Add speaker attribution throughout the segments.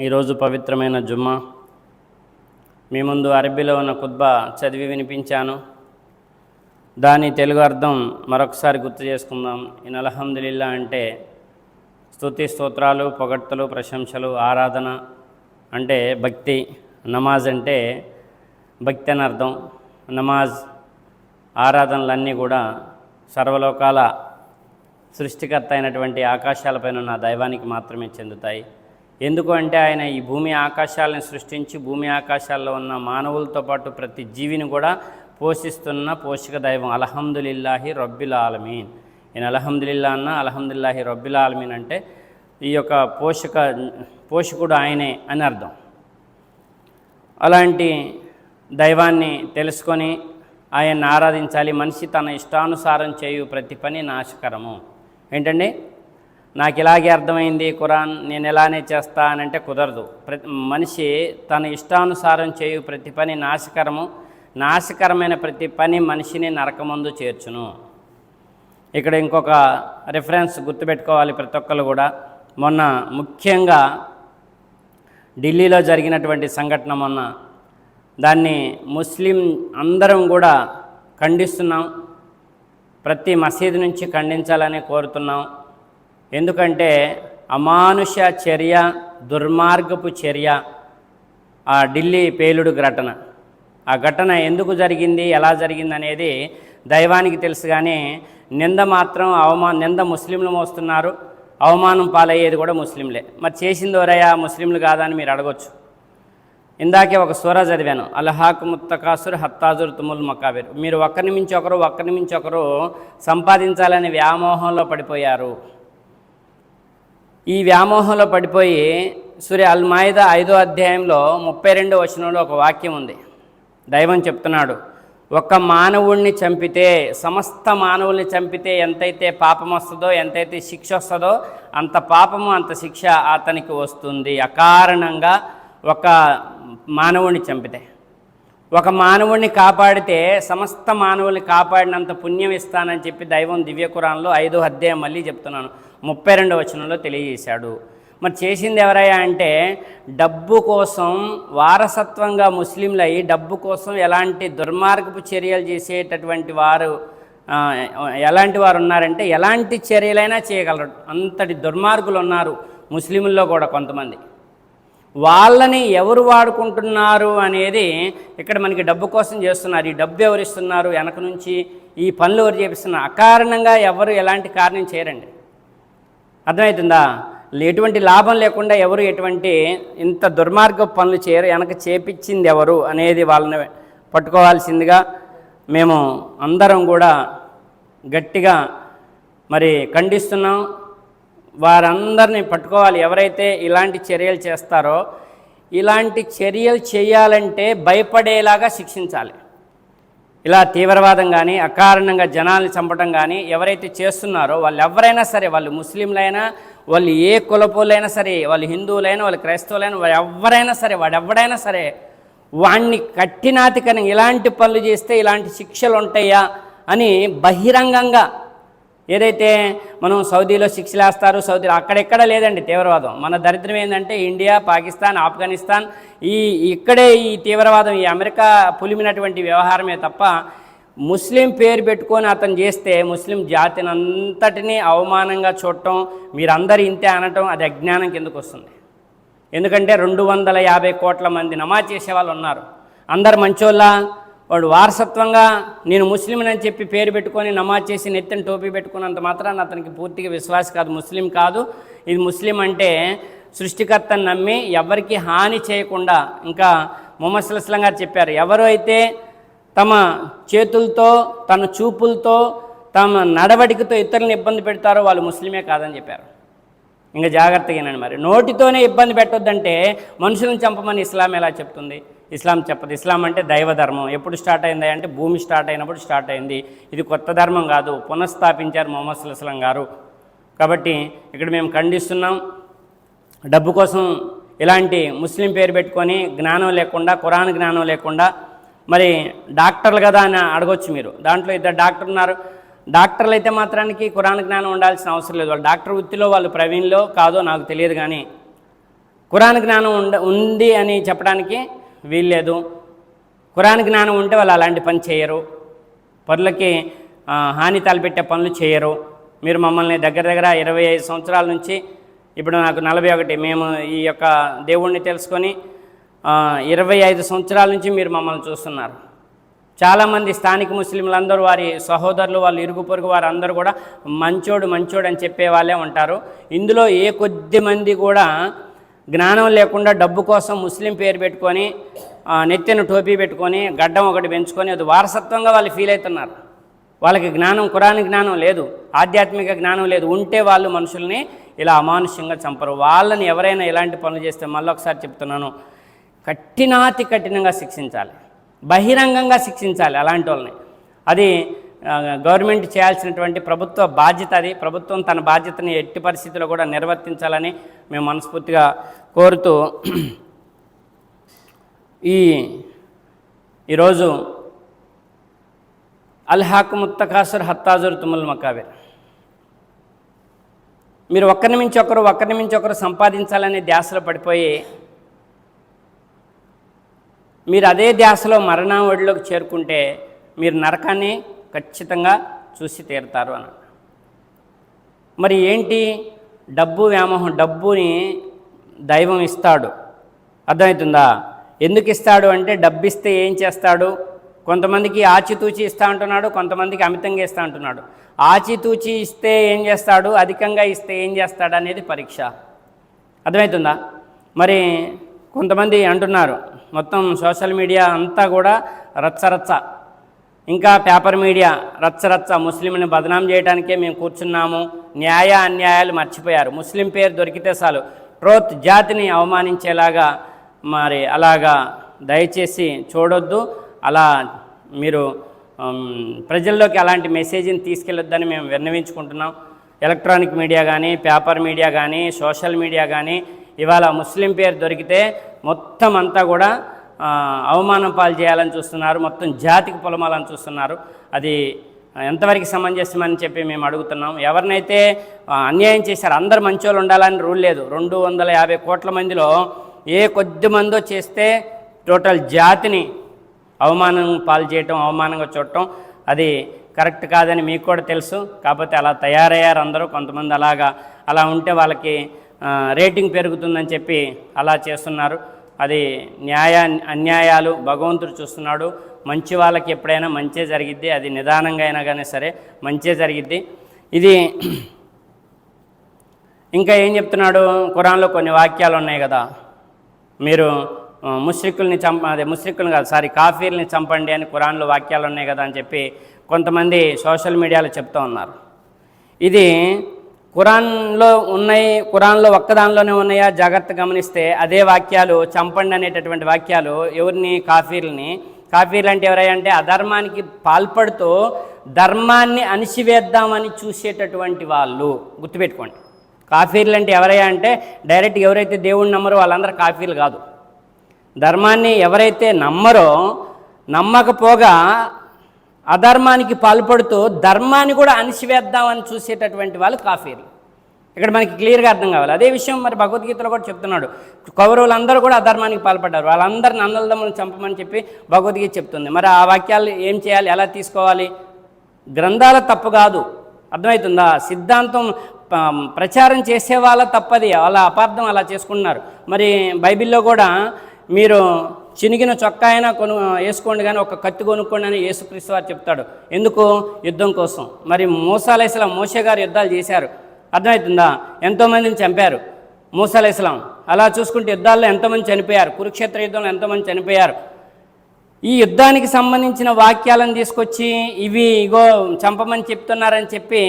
Speaker 1: ఈరోజు పవిత్రమైన జుమ్మా. మీ ముందు అరబీలో ఉన్న కుద్బా చదివి వినిపించాను. దాని తెలుగు అర్థం మరొకసారి గుర్తు చేసుకుందాం. ఇన్ అల్హమ్దులిల్లా అంటే స్థుతి స్తోత్రాలు పొగడ్తలు ప్రశంసలు ఆరాధన అంటే భక్తి. నమాజ్ అంటే భక్తి అని అర్థం. నమాజ్ ఆరాధనలన్నీ కూడా సర్వలోకాల సృష్టికర్త అయినటువంటి ఆకాశాలపైన ఉన్న దైవానికి మాత్రమే చెందుతాయి. ఎందుకు అంటే ఆయన ఈ భూమి ఆకాశాలను సృష్టించి భూమి ఆకాశాల్లో ఉన్న మానవులతో పాటు ప్రతి జీవిని కూడా పోషిస్తున్న పోషక దైవం. అల్హమ్దులిల్లాహి రబ్బిల్ ఆలమీన్. ఈయన అల్హమ్దులిల్లా అన్న అల్హమ్దుల్లాహి రబ్బిల్ ఆలమీన్ అంటే ఈ యొక్క పోషక పోషకుడు ఆయనే అని అర్థం. అలాంటి దైవాన్ని తెలుసుకొని ఆయన్ని ఆరాధించాలి. మనిషి తన ఇష్టానుసారం చేయు ప్రతి పని నాశకరము. ఏంటండి? నాకు ఇలాగే అర్థమైంది ఖురాన్ నేను ఎలానే చేస్తా అని అంటే కుదరదు. ప్రతి మనిషి తన ఇష్టానుసారం చేయు ప్రతి పని నాశకరము నాశకరమైన ప్రతి పని మనిషిని నరకమందు చేర్చును. ఇక్కడ ఇంకొక రిఫరెన్స్ గుర్తుపెట్టుకోవాలి ప్రతి ఒక్కరు కూడా. మొన్న ముఖ్యంగా ఢిల్లీలో జరిగినటువంటి సంఘటన మొన్న. దాన్ని ముస్లిం అందరం కూడా ఖండిస్తున్నాం. ప్రతి మసీదు నుంచి ఖండించాలని కోరుతున్నాం. ఎందుకంటే అమానుష చర్య దుర్మార్గపు చర్య ఆ ఢిల్లీ పేలుడు ఘటన. ఆ ఘటన ఎందుకు జరిగింది ఎలా జరిగింది అనేది దైవానికి తెలుసు కానీ నింద మాత్రం అవమా నింద ముస్లింలు మోస్తున్నారు. అవమానం పాలయ్యేది కూడా ముస్లింలే. మరి చేసింది ఎవరయ్యా? ముస్లింలు కాదా అని మీరు అడగొచ్చు. ఇందాకే ఒక సూర చదివాను. అల్హాక్ ముత్తకాసుర్ హత్తాజుర్ తుముల్ మకాబీర్. మీరు ఒక్కరిని మించి ఒకరు ఒక్కరి మించి ఒకరు సంపాదించాలని వ్యామోహంలో పడిపోయారు. ఈ వ్యామోహంలో పడిపోయి సూర్య అల్ మాయిదా ఐదో అధ్యాయంలో ముప్పై రెండో వచనంలో ఒక వాక్యం ఉంది. దైవం చెప్తున్నాడు ఒక మానవుణ్ణి చంపితే సమస్త మానవుల్ని చంపితే ఎంతైతే పాపం వస్తుందో ఎంతైతే శిక్ష వస్తుందో అంత పాపము అంత శిక్ష అతనికి వస్తుంది. అకారణంగా ఒక మానవుణ్ణి చంపితే ఒక మానవుణ్ణి కాపాడితే సమస్త మానవుల్ని కాపాడినంత పుణ్యం ఇస్తానని చెప్పి దైవం దివ్యకురాన్లో ఐదో అధ్యాయం మళ్ళీ చెప్తున్నాను. ముప్పై రెండు వచనంలో తెలియజేశాడు. మరి చేసింది ఎవరయ్యా అంటే డబ్బు కోసం వారసత్వంగా ముస్లింలు అయి డబ్బు కోసం ఎలాంటి దుర్మార్గపు చర్యలు చేసేటటువంటి వారు ఎలాంటి వారు ఉన్నారంటే ఎలాంటి చర్యలైనా చేయగలరు. అంతటి దుర్మార్గులు ఉన్నారు ముస్లింల్లో కూడా కొంతమంది. వాళ్ళని ఎవరు వాడుకుంటున్నారు అనేది ఇక్కడ మనకి డబ్బు కోసం చేస్తున్నారు. ఈ డబ్బు ఎవరు ఇస్తున్నారు? వెనక నుంచి ఈ పనులు ఎవరు చేపిస్తున్నారు? అకారణంగా ఎవరు ఎలాంటి కారణం చేయరండి. అర్థమవుతుందా ఎటువంటి లాభం లేకుండా ఎవరు ఎటువంటి ఇంత దుర్మార్గ పనులు చేయరు వెనక చేపించింది ఎవరు అనేది వాళ్ళని పట్టుకోవాల్సిందిగా మేము అందరం కూడా గట్టిగా మరి ఖండిస్తున్నాం. వారందరిని పట్టుకోవాలి. ఎవరైతే ఇలాంటి చర్యలు చేస్తారో ఇలాంటి చర్యలు చేయాలంటే భయపడేలాగా శిక్షించాలి. ఇలా తీవ్రవాదం కానీ అకారణంగా జనాల్ని చంపడం కానీ ఎవరైతే చేస్తున్నారో వాళ్ళు ఎవరైనా సరే వాళ్ళు ముస్లింలైనా వాళ్ళు ఏ కులపోలైనా సరే వాళ్ళు హిందువులైనా వాళ్ళు క్రైస్తవులైనా వాళ్ళు ఎవరైనా సరే వాడు ఎవడైనా సరే వాణ్ణి కట్టినాతికని ఇలాంటి పనులు చేస్తే ఇలాంటి శిక్షలు ఉంటాయా అని బహిరంగంగా ఏదైతే మనం సౌదీలో శిక్షలు వేస్తారు అక్కడెక్కడ లేదండి తీవ్రవాదం. మన దరిద్రం ఏంటంటే ఇండియా పాకిస్తాన్ ఆఫ్ఘనిస్తాన్ ఈ ఇక్కడే ఈ తీవ్రవాదం ఈ అమెరికా పులిమినటువంటి వ్యవహారమే తప్ప ముస్లిం పేరు పెట్టుకొని అతను చేస్తే ముస్లిం జాతిని అంతటినీ అవమానంగా చూడటం మీరందరూ ఇంతే అనటం అది అజ్ఞానం కిందకు వస్తుంది. ఎందుకంటే రెండు వందల యాభై కోట్ల మంది నమాజ్ చేసే వాళ్ళు ఉన్నారు. అందరు మంచోళ్ళ? వాడు వారసత్వంగా నేను ముస్లిం అని చెప్పి పేరు పెట్టుకొని నమాజ్ చేసి నెత్తిన టోపీ పెట్టుకున్నంత మాత్రాన్ని అతనికి పూర్తిగా విశ్వాస కాదు ముస్లిం కాదు. ఇది ముస్లిం అంటే సృష్టికర్తను నమ్మి ఎవరికి హాని చేయకుండా ఇంకా మొహమ్మద్ గారు చెప్పారు ఎవరు అయితే తమ చేతులతో తన చూపులతో తమ నడవడికతో ఇతరులను ఇబ్బంది పెడతారో వాళ్ళు ముస్లిమే కాదని చెప్పారు. ఇంకా జాగ్రత్తగా మరి. నోటితోనే ఇబ్బంది పెట్టొద్దంటే మనుషులను చంపమని ఇస్లాం ఎలా చెప్తుంది? ఇస్లాం చెప్పదు. ఇస్లాం అంటే దైవ ధర్మం. ఎప్పుడు స్టార్ట్ అయింది అంటే భూమి స్టార్ట్ అయినప్పుడు స్టార్ట్ అయింది. ఇది కొత్త ధర్మం కాదు. పునఃస్థాపించారు మొహమ్మద్ సుల్లాం గారు. కాబట్టి ఇక్కడ మేము ఖండిస్తున్నాం. డబ్బు కోసం ఇలాంటి ముస్లిం పేరు పెట్టుకొని జ్ఞానం లేకుండా ఖురాన్ జ్ఞానం లేకుండా మరి డాక్టర్లు కదా అని అడగొచ్చు మీరు. దాంట్లో ఇద్దరు డాక్టర్ ఉన్నారు. డాక్టర్లు అయితే మాత్రానికి కురాన్ జ్ఞానం ఉండాల్సిన అవసరం లేదు. వాళ్ళు డాక్టర్ వృత్తిలో వాళ్ళు ప్రవీణ్లో కాదో నాకు తెలియదు కానీ కురాన్ జ్ఞానం ఉండ ఉంది అని చెప్పడానికి వీల్లేదు. కురాన్ జ్ఞానం ఉంటే వాళ్ళు అలాంటి పని చేయరు. పనులకి హాని తలపెట్టే పనులు చేయరు. మీరు మమ్మల్ని దగ్గర దగ్గర ఇరవై ఐదు సంవత్సరాల నుంచి ఇప్పుడు నాకు నలభై ఒకటి మేము ఈ యొక్క దేవుణ్ణి తెలుసుకొని ఇరవై ఐదు సంవత్సరాల నుంచి మీరు మమ్మల్ని చూస్తున్నారు. చాలామంది స్థానిక ముస్లింలందరూ వారి సహోదరులు వాళ్ళు ఇరుగు పొరుగు వారు అందరూ కూడా మంచోడు మంచోడు అని చెప్పే వాళ్ళే ఉంటారు. ఇందులో ఏ కొద్ది మంది కూడా జ్ఞానం లేకుండా డబ్బు కోసం ముస్లిం పేరు పెట్టుకొని నెత్తిన టోపీ పెట్టుకొని గడ్డం ఒకటి పెంచుకొని అది వారసత్వంగా వాళ్ళు ఫీల్ అవుతున్నారు. వాళ్ళకి జ్ఞానం కురాని జ్ఞానం లేదు ఆధ్యాత్మిక జ్ఞానం లేదు. ఉంటే వాళ్ళు మనుషుల్ని ఇలా అమానుష్యంగా చంపరు. వాళ్ళని ఎవరైనా ఇలాంటి పనులు చేస్తే మళ్ళీ ఒకసారి చెప్తున్నాను. కఠినాతి కఠినంగా శిక్షించాలి. బహిరంగంగా శిక్షించాలి అలాంటి వాళ్ళని. అది గవర్నమెంట్ చేయాల్సినటువంటి ప్రభుత్వ బాధ్యత అది. ప్రభుత్వం తన బాధ్యతని ఎట్టి పరిస్థితుల్లో కూడా నిర్వర్తించాలని మేము మనస్ఫూర్తిగా కోరుతూ ఈ ఈరోజు అల్హాక్ ముత్తకాసుర్ హత్తాజుర్ తుముల్ మకాబిర్. మీరు ఒక్కరి మించి ఒకరు ఒక్కరి మించి ఒకరు సంపాదించాలనే ధ్యాసలో పడిపోయి మీరు అదే ధ్యాసలో మరణం ఒడిలోకి చేరుకుంటే మీరు నరకాన్ని ఖచ్చితంగా చూసి తీరుతారు అని. మరి ఏంటి? డబ్బు వ్యామోహం డబ్బుని దైవం ఇస్తాడు. అర్థమవుతుందా? ఎందుకు ఇస్తాడు అంటే డబ్బు ఇస్తే ఏం చేస్తాడు? కొంతమందికి ఆచితూచి ఇస్తా అంటున్నాడు కొంతమందికి అమితంగా ఇస్తా అంటున్నాడు. ఆచితూచి ఇస్తే ఏం చేస్తాడు? అధికంగా ఇస్తే ఏం చేస్తాడు అనేది పరీక్ష. అర్థమవుతుందా? మరి కొంతమంది అంటున్నారు మొత్తం సోషల్ మీడియా అంతా కూడా రచ్చరచ్చ ఇంకా పేపర్ మీడియా రచ్చరచ్చ ముస్లింని బదనాం చేయడానికే మేము కూర్చున్నాము. న్యాయ అన్యాయాలు మర్చిపోయారు. ముస్లిం పేరు దొరికితే చాలు. ట్రోత్ జాతిని అవమానించేలాగా మరి అలాగా దయచేసి చూడొద్దు. అలా మీరు ప్రజల్లోకి అలాంటి మెసేజ్ని తీసుకెళ్ళొద్దని మేము విన్నవించుకుంటున్నాం. ఎలక్ట్రానిక్ మీడియా కానీ పేపర్ మీడియా కానీ సోషల్ మీడియా కానీ ఇవాళ ముస్లిం పేరు దొరికితే మొత్తం అంతా కూడా అవమానం పాలు చేయాలని చూస్తున్నారు మొత్తం జాతికి పొలమాలని చూస్తున్నారు. అది ఎంతవరకు సమంజసమని చెప్పి మేము అడుగుతున్నాం. ఎవరినైతే అన్యాయం చేశారు అందరు మంచోళ్ళు ఉండాలని రూల్ లేదు. రెండు వందల యాభై కోట్ల మందిలో ఏ కొద్ది మందో చేస్తే టోటల్ జాతిని అవమానం పాలు చేయటం అవమానంగా చూడటం అది కరెక్ట్ కాదని మీకు కూడా తెలుసు. కాకపోతే అలా తయారయ్యారు అందరూ కొంతమంది అలాగా అలా ఉంటే వాళ్ళకి రేటింగ్ పెరుగుతుందని చెప్పి అలా చేస్తున్నారు. అది న్యాయ అన్యాయాలు భగవంతుడు చూస్తున్నాడు. మంచి వాళ్ళకి ఎప్పుడైనా మంచే జరిగిద్ది అది నిదానంగా అయినా కానీ సరే మంచే జరిగిద్ది. ఇది ఇంకా ఏం చెప్తున్నాడు? ఖురాన్లో కొన్ని వాక్యాలు ఉన్నాయి కదా. మీరు ముష్రికుల్ని చంప అదే ముష్రికులు కాదు సారీ కాఫీల్ని చంపండి అని కురాన్లో వాక్యాలు ఉన్నాయి కదా అని చెప్పి కొంతమంది సోషల్ మీడియాలో చెప్తూ ఉన్నారు. ఇది ఖురాన్లో ఉన్నాయి ఖురాన్లో ఒక్కదానిలోనే ఉన్నాయా? జాగ్రత్త గమనిస్తే అదే వాక్యాలు చంపండి అనేటటువంటి వాక్యాలు ఎవరిని? కాఫీలని కాఫీలు అంటే ఎవరై అంటే అధర్మానికి పాల్పడుతూ ధర్మాన్ని అణిచివేద్దామని చూసేటటువంటి వాళ్ళు. గుర్తుపెట్టుకోండి. కాఫీర్లు అంటే ఎవరయ్యా అంటే డైరెక్ట్ ఎవరైతే దేవుడిని నమ్మరో వాళ్ళందరూ కాఫీలు కాదు. ధర్మాన్ని ఎవరైతే నమ్మరో నమ్మకపోగా అధర్మానికి పాల్పడుతూ ధర్మాన్ని కూడా అణిచివేద్దామని చూసేటటువంటి వాళ్ళు కాఫీర్లు. ఇక్కడ మనకి క్లియర్గా అర్థం కావాలి. అదే విషయం మరి భగవద్గీతలో కూడా చెప్తున్నాడు. కౌరవులందరూ కూడా అధర్మానికి పాల్పడ్డారు. వాళ్ళందరిని అన్నలదమ్ములను చంపమని చెప్పి భగవద్గీత చెప్తుంది. మరి ఆ వాక్యాలు ఏం చేయాలి? ఎలా తీసుకోవాలి? గ్రంథాల తప్పు కాదు. అర్థమవుతుందా? సిద్ధాంతం ప్రచారం చేసే వాళ్ళ తప్పది. వాళ్ళ అపార్థం అలా చేసుకుంటున్నారు. మరి బైబిల్లో కూడా మీరు చినిగిన చొక్కా అయినా కొను వేసుకోండి కానీ ఒక కత్తి కొనుక్కోండి అని యేసుక్రీస్తు వారు చెప్తాడు. ఎందుకు? యుద్ధం కోసం. మరి మూసాలేసలాం మోసే గారు యుద్ధాలు చేశారు. అర్థమవుతుందా? ఎంతోమందిని చంపారు. మూసాలేసలాం అలా చూసుకుంటే యుద్ధాల్లో ఎంతోమంది చనిపోయారు. కురుక్షేత్ర యుద్ధంలో ఎంతోమంది చనిపోయారు. ఈ యుద్ధానికి సంబంధించిన వాక్యాలను తీసుకొచ్చి ఇవి ఇగో చంపమని చెప్తున్నారని చెప్పి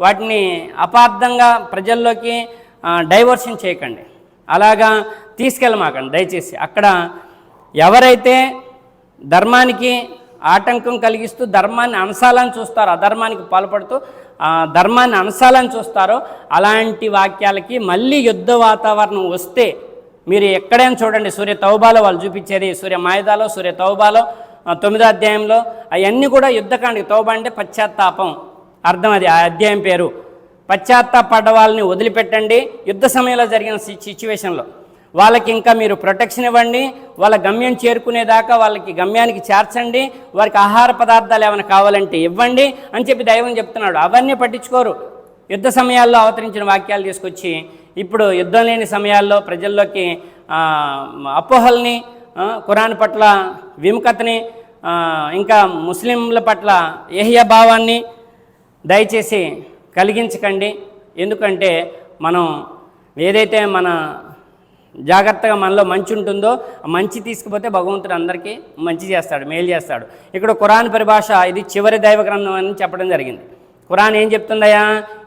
Speaker 1: వాటిని అపార్థంగా ప్రజల్లోకి డైవర్షన్ చేయకండి. అలాగా తీసుకెళ్ళమాకండి. దయచేసి అక్కడ ఎవరైతే ధర్మానికి ఆటంకం కలిగిస్తూ ధర్మాన్ని అంశాలను చూస్తారో అధర్మానికి పాల్పడుతూ ఆ, ధర్మాన్ని అంశాలను చూస్తారో అలాంటి వాక్యాలకి మళ్ళీ యుద్ధ వాతావరణం వస్తే మీరు ఎక్కడైనా చూడండి సూర్య తౌబాలో వాళ్ళు చూపించేది సూర్య మాయదాలో సూర్య తౌబాలో తొమ్మిదో అధ్యాయంలో అవన్నీ కూడా యుద్ధకాండకి తౌబా అంటే పశ్చాత్తాపం. అర్థం అది ఆ అధ్యాయం పేరు. పశ్చాత్తాపడ్డ వాళ్ళని వదిలిపెట్టండి. యుద్ధ సమయంలో జరిగిన సిచ్యువేషన్లో. వాళ్ళకి ఇంకా మీరు ప్రొటెక్షన్ ఇవ్వండి వాళ్ళ గమ్యం చేరుకునేదాకా వాళ్ళకి గమ్యానికి చేర్చండి వారికి ఆహార పదార్థాలు ఏమైనా కావాలంటే ఇవ్వండి అని చెప్పి దైవం చెప్తున్నాడు. అవన్నీ పట్టించుకోరు. యుద్ధ సమయాల్లో అవతరించిన వాక్యాలు తీసుకొచ్చి ఇప్పుడు యుద్ధం లేని సమయాల్లో ప్రజల్లోకి అపోహల్ని కురాన్ ఖురాన్ పట్ల విముఖతని ఇంకా ముస్లింల పట్ల ఏహ్య భావాన్ని దయచేసి కలిగించకండి. ఎందుకంటే మనం ఏదైతే మన జాగ్రత్తగా మనలో మంచి ఉంటుందో మంచి తీసుకుపోతే భగవంతుడు అందరికీ మంచి చేస్తాడు మేలు చేస్తాడు. ఇక్కడ కురాన్ పరిభాష ఇది చివరి దైవ గ్రంథం అని చెప్పడం జరిగింది. ఖురాన్ ఏం చెప్తుందయ్యా?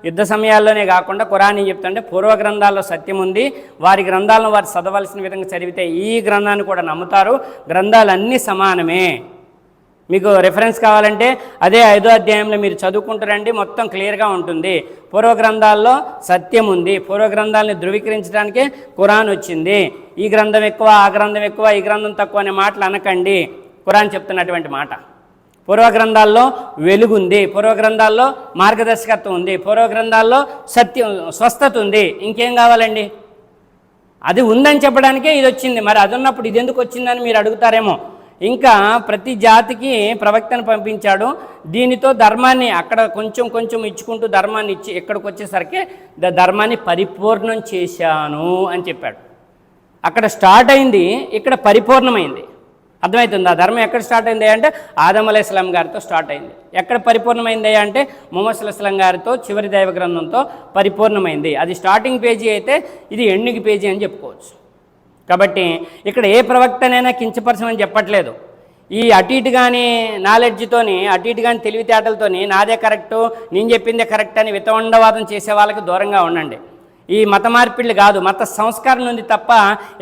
Speaker 1: యుద్ధ సమయాల్లోనే కాకుండా ఖురాన్ ఏం చెప్తుందంటే పూర్వ గ్రంథాల్లో సత్యం ఉంది వారి గ్రంథాలను వారు చదవలసిన విధంగా చదివితే ఈ గ్రంథాన్ని కూడా నమ్ముతారు. గ్రంథాలన్నీ సమానమే. మీకు రెఫరెన్స్ కావాలంటే అదే ఐదో అధ్యాయంలో మీరు చదువుకుంటారండి మొత్తం క్లియర్గా ఉంటుంది. పూర్వ గ్రంథాల్లో సత్యం ఉంది. పూర్వ గ్రంథాలని ధృవీకరించడానికే ఖురాన్ వచ్చింది. ఈ గ్రంథం ఎక్కువ ఆ గ్రంథం ఎక్కువ ఈ గ్రంథం తక్కువ అనే మాటలు అనకండి. ఖురాన్ చెప్తున్నటువంటి మాట. పూర్వ గ్రంథాల్లో వెలుగుంది పూర్వ గ్రంథాల్లో మార్గదర్శకత్వం ఉంది. పూర్వ గ్రంథాల్లో సత్యం స్వస్థత ఉంది. ఇంకేం కావాలండి? అది ఉందని చెప్పడానికే ఇది వచ్చింది. మరి అది ఉన్నప్పుడు ఇది ఎందుకు వచ్చిందని మీరు అడుగుతారేమో. ఇంకా ప్రతి జాతికి ప్రవక్తను పంపించాడు. దీనితో ధర్మాన్ని అక్కడ కొంచెం కొంచెం ఇచ్చుకుంటూ ధర్మాన్ని ఇచ్చి ఇక్కడికి వచ్చేసరికి ద ధర్మాన్ని పరిపూర్ణం చేశాను అని చెప్పాడు. అక్కడ స్టార్ట్ అయింది ఇక్కడ పరిపూర్ణమైంది. అర్థమవుతుంది? ఆ ధర్మం ఎక్కడ స్టార్ట్ అయింది అంటే ఆదం అలైస్లాం గారితో స్టార్ట్ అయింది. ఎక్కడ పరిపూర్ణమైంది అంటే ముహమ్మద్ సుల్లాం గారితో చివరి దైవ గ్రంథంతో పరిపూర్ణమైంది. అది స్టార్టింగ్ పేజీ అయితే ఇది ఎండింగ్ పేజీ అని చెప్పుకోవచ్చు. కాబట్టి ఇక్కడ ఏ ప్రవక్తనైనా కించపరచమని చెప్పట్లేదు. ఈ అటు ఇటు కానీ నాలెడ్జ్తోని అటు ఇటు కానీ తెలివితేటలతోని నాదే కరెక్టు నేను చెప్పిందే కరెక్ట్ అని వితవండవాదం చేసే వాళ్ళకి దూరంగా ఉండండి. ఈ మత మార్పిళ్ళు కాదు మత సంస్కారం ఉంది తప్ప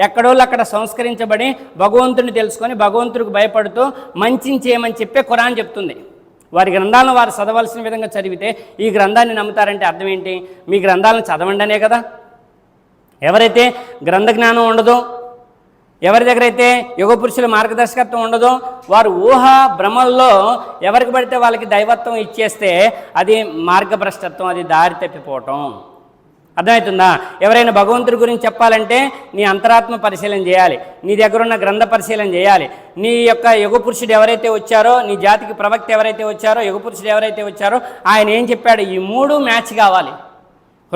Speaker 1: ఎక్కడోళ్ళు అక్కడ సంస్కరించబడి భగవంతుని తెలుసుకొని భగవంతుడికి భయపడుతూ మంచిని చేయమని చెప్పే ఖురాన్ చెప్తుంది. వారి గ్రంథాలను వారు చదవాల్సిన విధంగా చదివితే ఈ గ్రంథాన్ని నమ్ముతారంటే అర్థం ఏంటి? మీ గ్రంథాలను చదవండనే కదా. ఎవరైతే గ్రంథ జ్ఞానం ఉండదో ఎవరి దగ్గర అయితే యుగ పురుషుల మార్గదర్శకత్వం ఉండదో వారు ఊహ భ్రమల్లో ఎవరికి పడితే వాళ్ళకి దైవత్వం ఇచ్చేస్తే అది మార్గభ్రష్టత్వం అది దారి తప్పిపోవటం. అర్థమవుతుందా? ఎవరైనా భగవంతుడి గురించి చెప్పాలంటే నీ అంతరాత్మ పరిశీలన చేయాలి నీ దగ్గర ఉన్న గ్రంథ పరిశీలన చేయాలి. నీ యొక్క యుగ పురుషుడు ఎవరైతే వచ్చారో నీ జాతికి ప్రవక్త ఎవరైతే వచ్చారో యుగ పురుషుడు ఎవరైతే వచ్చారో ఆయన ఏం చెప్పాడు? ఈ మూడు మ్యాచ్ కావాలి.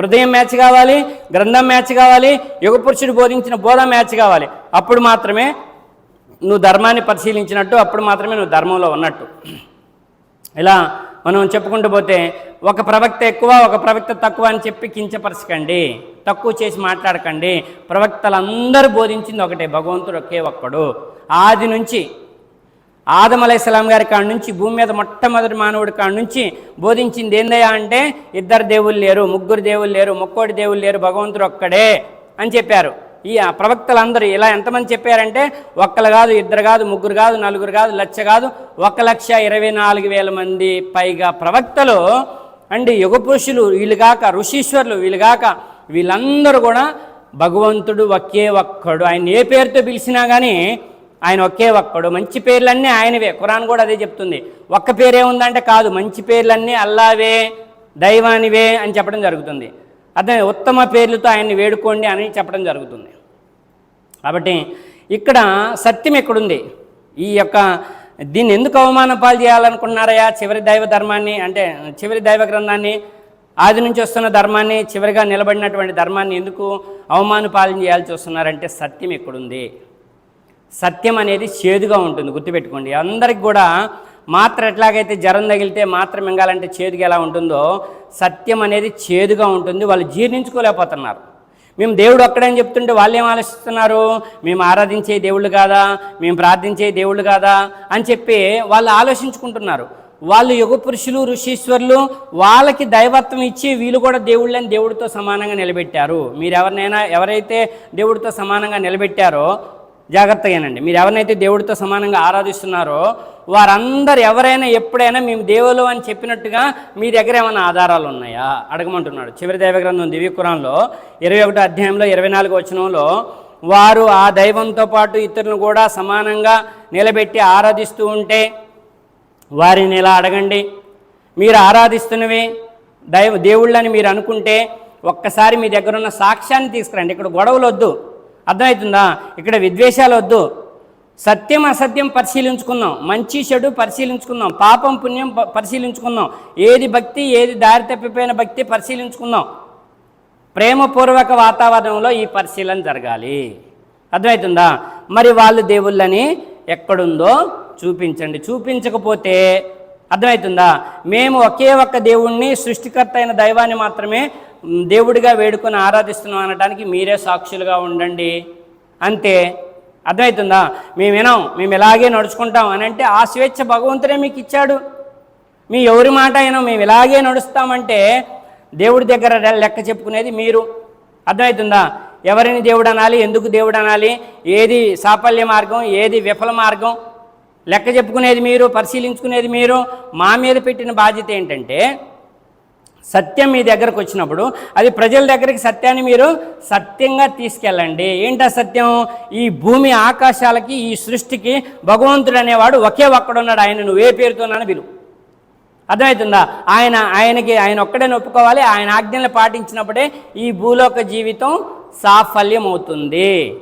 Speaker 1: హృదయం మ్యాచ్ కావాలి గ్రంథం మ్యాచ్ కావాలి యుగ పురుషుడు బోధించిన బోధ మ్యాచ్ కావాలి. అప్పుడు మాత్రమే నువ్వు ధర్మాన్ని పరిశీలించినట్టు అప్పుడు మాత్రమే నువ్వు ధర్మంలో ఉన్నట్టు. ఇలా మనం చెప్పుకుంటూ పోతే ఒక ప్రవక్త ఎక్కువ ఒక ప్రవక్త తక్కువ అని చెప్పి కించపరచకండి. తక్కువ చేసి మాట్లాడకండి. ప్రవక్తలందరూ బోధించింది ఒకటే భగవంతుడు ఒకే ఒక్కడు. ఆది నుంచి ఆదం అలైస్లాం గారి కాడ నుంచి భూమి మీద మొట్టమొదటి మానవుడి కాడ నుంచి బోధించింది ఏందయ్యా అంటే ఇద్దరు దేవుళ్ళు లేరు ముగ్గురు దేవుళ్ళు లేరు ముక్కోటి దేవుళ్ళు లేరు భగవంతుడు ఒక్కడే అని చెప్పారు. ఈ ప్రవక్తలందరూ ఇలా ఎంతమంది చెప్పారంటే ఒక్కరు కాదు ఇద్దరు కాదు ముగ్గురు కాదు నలుగురు కాదు లక్ష కాదు ఒక లక్ష ఇరవై నాలుగు వేల మంది పైగా ప్రవక్తలు అండి యుగ పురుషులు వీళ్ళుగాక ఋషీశ్వరులు వీళ్ళుగాక వీళ్ళందరూ కూడా భగవంతుడు ఒకే ఒక్కడు. ఆయన ఏ పేరుతో పిలిచినా కానీ ఆయన ఒకే ఒక్కడు. మంచి పేర్లన్నీ ఆయనవే. ఖురాన్ కూడా అదే చెప్తుంది. ఒక్క పేరే ఉందంటే కాదు. మంచి పేర్లన్నీ అల్లావే దైవానివే అని చెప్పడం జరుగుతుంది. అదే ఉత్తమ పేర్లతో ఆయన్ని వేడుకోండి అని చెప్పడం జరుగుతుంది. కాబట్టి ఇక్కడ సత్యం ఎక్కడుంది? ఈ యొక్క దీన్ని ఎందుకు అవమాన పాలు చేయాలనుకున్నారయ్యా? చివరి దైవ ధర్మాన్ని అంటే చివరి దైవ గ్రంథాన్ని ఆది నుంచి వస్తున్న ధర్మాన్ని చివరిగా నిలబడినటువంటి ధర్మాన్ని ఎందుకు అవమాన పాలన చేయాల్సి వస్తున్నారంటే సత్యం ఎక్కడుంది? సత్యం అనేది చేదుగా ఉంటుంది గుర్తుపెట్టుకోండి. అందరికి కూడా మాత్ర ఎట్లాగైతే జ్వరం తగిలితే మాత్ర మింగాలంటే చేదుగా ఎలా ఉంటుందో సత్యం అనేది చేదుగా ఉంటుంది వాళ్ళు జీర్ణించుకోలేకపోతున్నారు. మేము దేవుడు ఒక్కడని చెప్తుంటే వాళ్ళు ఏం ఆలోచిస్తున్నారు? మేము ఆరాధించే దేవుళ్ళు కాదా? మేము ప్రార్థించే దేవుళ్ళు కాదా? అని చెప్పి వాళ్ళు ఆలోచించుకుంటున్నారు. వాళ్ళు యుగ పురుషులు ఋషీశ్వరులు వాళ్ళకి దైవత్వం ఇచ్చి వీళ్ళు కూడా దేవుళ్ళని దేవుడితో సమానంగా నిలబెట్టారు. మీరు ఎవరినైనా ఎవరైతే దేవుడితో సమానంగా నిలబెట్టారో జాగ్రత్తగానండి. మీరు ఎవరినైతే దేవుడితో సమానంగా ఆరాధిస్తున్నారో వారందరు ఎవరైనా ఎప్పుడైనా మేము దేవులు అని చెప్పినట్టుగా మీ దగ్గర ఏమైనా ఆధారాలు ఉన్నాయా? అడగమంటున్నాడు. చివరి దైవగ్రంథం దివ్యకురంలో ఇరవై ఒకటో అధ్యాయంలో ఇరవై నాలుగు వచనంలో వారు ఆ దైవంతో పాటు ఇతరులను కూడా సమానంగా నిలబెట్టి ఆరాధిస్తూ ఉంటే వారిని ఇలా అడగండి. మీరు ఆరాధిస్తున్నవి దైవ దేవుళ్ళని మీరు అనుకుంటే ఒక్కసారి మీ దగ్గర ఉన్న సాక్ష్యాన్ని తీసుకురండి. ఇక్కడ గొడవలు వద్దు అర్థమవుతుందా ఇక్కడ విద్వేషాలు వద్దు. సత్యం అసత్యం పరిశీలించుకుందాం. మంచి చెడు పరిశీలించుకుందాం. పాపం పుణ్యం ప- పరిశీలించుకుందాం. ఏది భక్తి ఏది దారి తప్పిపోయిన భక్తి పరిశీలించుకుందాం. ప్రేమపూర్వక వాతావరణంలో ఈ పరిశీలన జరగాలి. అర్థమవుతుందా మరి వాళ్ళు దేవుళ్ళని ఎక్కడుందో చూపించండి. చూపించకపోతే అర్థమవుతుందా మేము ఒకే ఒక్క దేవుణ్ణి సృష్టికర్త అయిన దైవాన్ని మాత్రమే దేవుడిగా వేడుకొని ఆరాధిస్తున్నాం అనడానికి మీరే సాక్షులుగా ఉండండి అంతే. అర్థమవుతుందా? మేము వినాం మేము ఇలాగే నడుచుకుంటాం అని అంటే ఆ స్వేచ్ఛ భగవంతుడే మీకు ఇచ్చాడు. మీ ఎవరి మాట అయినా మేము ఇలాగే నడుస్తామంటే దేవుడి దగ్గర లెక్క చెప్పుకునేది మీరు. అర్థమవుతుందా? ఎవరిని దేవుడు అనాలి ఎందుకు దేవుడు అనాలి ఏది సాఫల్య మార్గం ఏది విఫల మార్గం లెక్క చెప్పుకునేది మీరు పరిశీలించుకునేది మీరు. మా మీద పెట్టిన బాధ్యత ఏంటంటే సత్యం మీ దగ్గరకు వచ్చినప్పుడు అది ప్రజల దగ్గరికి సత్యాన్ని మీరు సత్యంగా తీసుకెళ్ళండి. ఏంటా సత్యం ఈ భూమి ఆకాశాలకి ఈ సృష్టికి భగవంతుడు అనేవాడు ఒకే ఒక్కడున్నాడు. ఆయన నువ్వే పేరుతోనని పిలువు. అర్థమవుతుందా? ఆయన ఆయనకి ఆయన ఒక్కడే ఒప్పుకోవాలి ఆయన ఆజ్ఞలు పాటించినప్పుడే ఈ భూలోక జీవితం సాఫల్యం అవుతుంది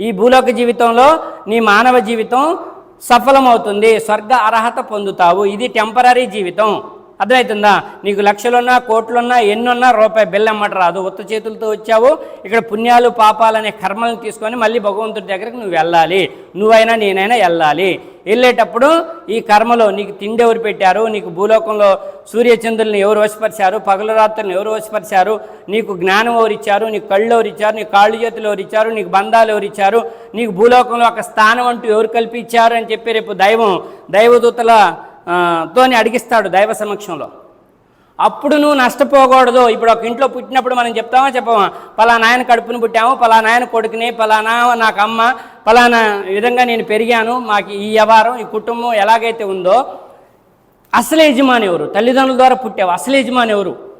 Speaker 1: ఈ భూలోక జీవితంలో నీ మానవ జీవితం సఫలమవుతుంది. స్వర్గ అర్హత పొందుతావు. ఇది టెంపరీ జీవితం. అర్థమవుతుందా నీకు లక్షలున్నా కోట్లున్నా ఎన్నున్నా రూపాయి బిల్ అమ్మట రాదు. ఉత్త చేతులతో వచ్చావు ఇక్కడ పుణ్యాలు పాపాలు అనే కర్మలను తీసుకొని మళ్ళీ భగవంతుడి దగ్గరికి నువ్వు వెళ్ళాలి. నువ్వైనా నేనైనా వెళ్ళాలి. వెళ్ళేటప్పుడు ఈ కర్మలో నీకు తిండి ఎవరు పెట్టారు? నీకు భూలోకంలో సూర్యచంద్రుల్ని ఎవరు వశపరిచారు? పగల రాత్రులను ఎవరు వశపరిచారు? నీకు జ్ఞానం ఎవరు ఇచ్చారు? నీకు కళ్ళు ఎవరు ఇచ్చారు? నీకు కాళ్ళు చేతులు ఎవరు ఇచ్చారు? నీకు బంధాలు ఎవరు ఇచ్చారు? నీకు భూలోకంలో ఒక స్థానం అంటూ ఎవరు కల్పించారు అని చెప్పి రేపు దైవం. దైవదూతల తోని అడిగిస్తాడు దైవ సమక్షంలో. అప్పుడు నువ్వు నష్టపోకూడదు. ఇప్పుడు ఒక ఇంట్లో పుట్టినప్పుడు మనం చెప్తామా? చెప్పమా? పలానా ఆయన కడుపుని పుట్టాము పలానా ఆయన కొడుకుని పలానా నాకు అమ్మ పలానా విధంగా నేను పెరిగాను మాకు ఈ వ్యవహారం ఈ కుటుంబం ఎలాగైతే ఉందో అసలు యజమాని ఎవరు? తల్లిదండ్రుల ద్వారా పుట్టావు అసలు యజమాని ఎవరు?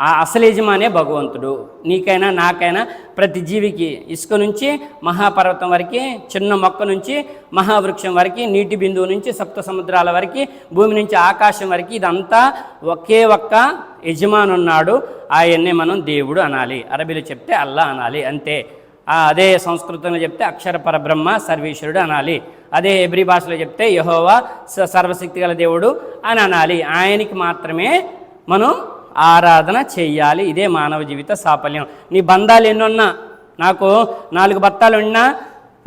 Speaker 1: ఆ అసలు యజమానే భగవంతుడు. నీకైనా నాకైనా ప్రతి జీవికి ఇసుక నుంచి మహాపర్వతం వరకు చిన్న మొక్క నుంచి మహావృక్షం వరకు నీటి బిందువు నుంచి సప్త సముద్రాల వరకు భూమి నుంచి ఆకాశం వరకు ఇదంతా ఒకే ఒక్క యజమానున్నాడు. ఆయన్నే మనం దేవుడు అనాలి. అరబీలో చెప్తే అల్లా అనాలి అంతే. అదే సంస్కృతంలో చెప్తే అక్షర పరబ్రహ్మ సర్వేశ్వరుడు అనాలి. అదే ఎబ్రి భాషలో చెప్తే యహోవా సర్వశక్తి గల దేవుడు అని అనాలి. ఆయనకి మాత్రమే మనం ఆరాధన చేయాలి. ఇదే మానవ జీవిత సాఫల్యం. నీ బంధాలు ఎన్నున్నా? నాకు నాలుగు బత్తాలు ఉన్నా?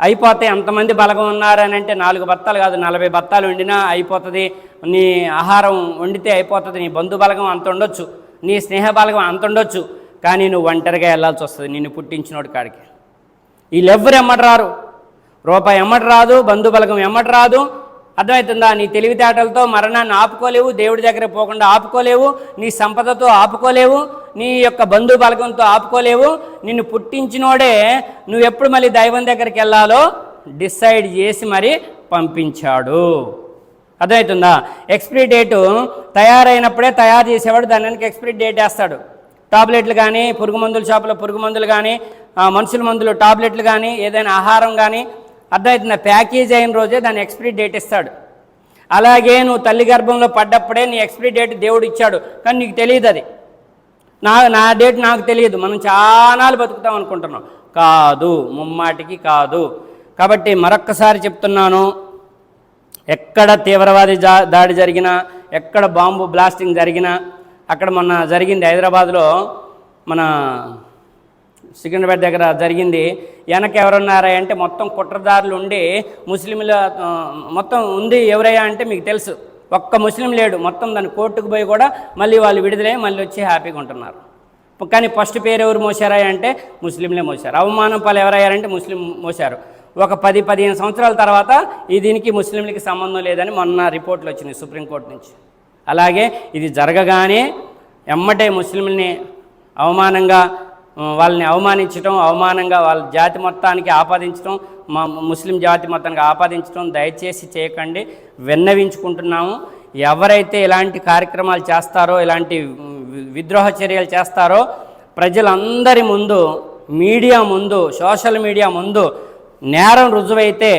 Speaker 1: అయిపోతాయి. అంతమంది బలగం ఉన్నారు అని అంటే నాలుగు బత్తాలు కాదు నలభై బత్తాలు వండినా అయిపోతుంది. నీ ఆహారం వండితే అయిపోతుంది. నీ బంధు బలగం అంత ఉండొచ్చు. నీ స్నేహ బలగం అంత ఉండొచ్చు. కానీ నువ్వు ఒంటరిగా వెళ్ళాల్సి వస్తుంది. నిన్ను పుట్టించినోడి కాడికి. వీళ్ళెవ్వరు ఎమ్మటి రారు. రూపాయి ఎమ్మటి రాదు బంధుబలగం ఎమ్మటి రాదు. అర్థమవుతుందా? నీ తెలివితేటలతో మరణాన్ని ఆపుకోలేవు దేవుడి దగ్గర పోకుండా ఆపుకోలేవు నీ సంపదతో ఆపుకోలేవు నీ యొక్క బంధు బలగంతో ఆపుకోలేవు. నిన్ను పుట్టించినోడే నువ్వు ఎప్పుడు మళ్ళీ దైవం దగ్గరికి వెళ్ళాలో డిసైడ్ చేసి మరి పంపించాడు. అర్థమవుతుందా? ఎక్స్పైరీ డేటు తయారైనప్పుడే తయారు చేసేవాడు దాని వెనక ఎక్స్పైరీ డేట్ వేస్తాడు. టాబ్లెట్లు కానీ పురుగు మందుల షాపులో పురుగు మందులు కానీ మనుషుల మందులు టాబ్లెట్లు కానీ ఏదైనా ఆహారం కానీ అర్థమవుతుందా? ప్యాకేజ్ అయిన రోజే దాని ఎక్స్పైరీ డేట్ ఇస్తాడు. అలాగే నువ్వు తల్లి గర్భంలో పడ్డప్పుడే నీ ఎక్స్పైరీ డేట్ దేవుడు ఇచ్చాడు. కానీ నీకు తెలియదు అది. నా నా డేట్ నాకు తెలియదు. మనం చాలాలు బతుకుతాం అనుకుంటున్నాం. కాదు ముమ్మాటికి కాదు. కాబట్టి మరొక్కసారి చెప్తున్నాను. ఎక్కడ తీవ్రవాది దాడి జరిగినా ఎక్కడ బాంబు బ్లాస్టింగ్ జరిగినా అక్కడ మొన్న జరిగింది హైదరాబాద్లో మన సికింద్రాబాద్ దగ్గర జరిగింది. వెనక ఎవరున్నారా అంటే మొత్తం కుట్రదారులు ఉండి ముస్లింల మొత్తం ఉంది ఎవరయ్యా అంటే మీకు తెలుసు. ఒక్క ముస్లిం లేడు. మొత్తం దాని కోర్టుకు పోయి కూడా మళ్ళీ వాళ్ళు విడుదలై మళ్ళీ వచ్చి హ్యాపీగా ఉంటున్నారు. కానీ ఫస్ట్ పేరు ఎవరు మోసారా అంటే ముస్లింలే మోసారు. అవమానం పాలు ఎవరయ్యారంటే ముస్లిం మోసారు. ఒక పది పదిహేను సంవత్సరాల తర్వాత ఈ దీనికి ముస్లింలకి సంబంధం లేదని మొన్న రిపోర్ట్లు వచ్చినాయి సుప్రీంకోర్టు నుంచి. అలాగే ఇది జరగగానే ఎమ్మటే ముస్లింలని అవమానంగా వాళ్ళని అవమానించడం అవమానంగా వాళ్ళ జాతి మొత్తానికి ఆపాదించడం మా ముస్లిం జాతి మొత్తానికి ఆపాదించడం దయచేసి చేయకండి. విన్నవించుకుంటున్నాము. ఎవరైతే ఇలాంటి కార్యక్రమాలు చేస్తారో ఇలాంటి విద్రోహ చర్యలు చేస్తారో ప్రజలందరి ముందు మీడియా ముందు సోషల్ మీడియా ముందు నేరం రుజువైతే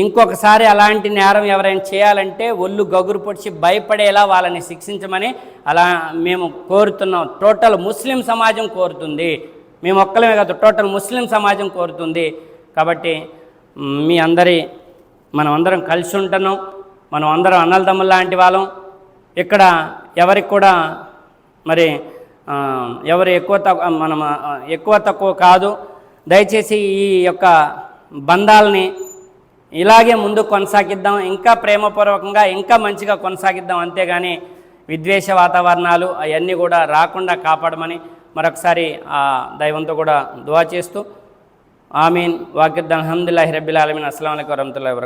Speaker 1: ఇంకొకసారి అలాంటి నేరం ఎవరైనా చేయాలంటే ఒళ్ళు గగురు పొడిచి భయపడేలా వాళ్ళని శిక్షించమని అలా మేము కోరుతున్నాం. టోటల్ ముస్లిం సమాజం కోరుతుంది. మేము ఒక్కలమే కాదు టోటల్ ముస్లిం సమాజం కోరుతుంది. కాబట్టి మీ అందరి మనం అందరం కలిసి ఉంటున్నాం. మనం అందరం అన్నలదమ్ముల లాంటి వాళ్ళం. ఇక్కడ ఎవరికి కూడా మరి ఎవరు ఎక్కువ తక్కువ మనం ఎక్కువ తక్కువ కాదు. దయచేసి ఈ యొక్క బంధాలని ఇలాగే ముందు కొనసాగిద్దాం ఇంకా ప్రేమపూర్వకంగా ఇంకా మంచిగా కొనసాగిద్దాం. అంతేగాని విద్వేష వాతావరణాలు అవన్నీ కూడా రాకుండా కాపాడమని మరొకసారి ఆ దైవంతో కూడా దువా చేస్తూ ఆమీన్. వాకిద్దాం. అహమ్దుల్లాహి రబ్బిల్ ఆలమీన్. అస్సలం వరహతుల్లా వరహమతుల్లాహి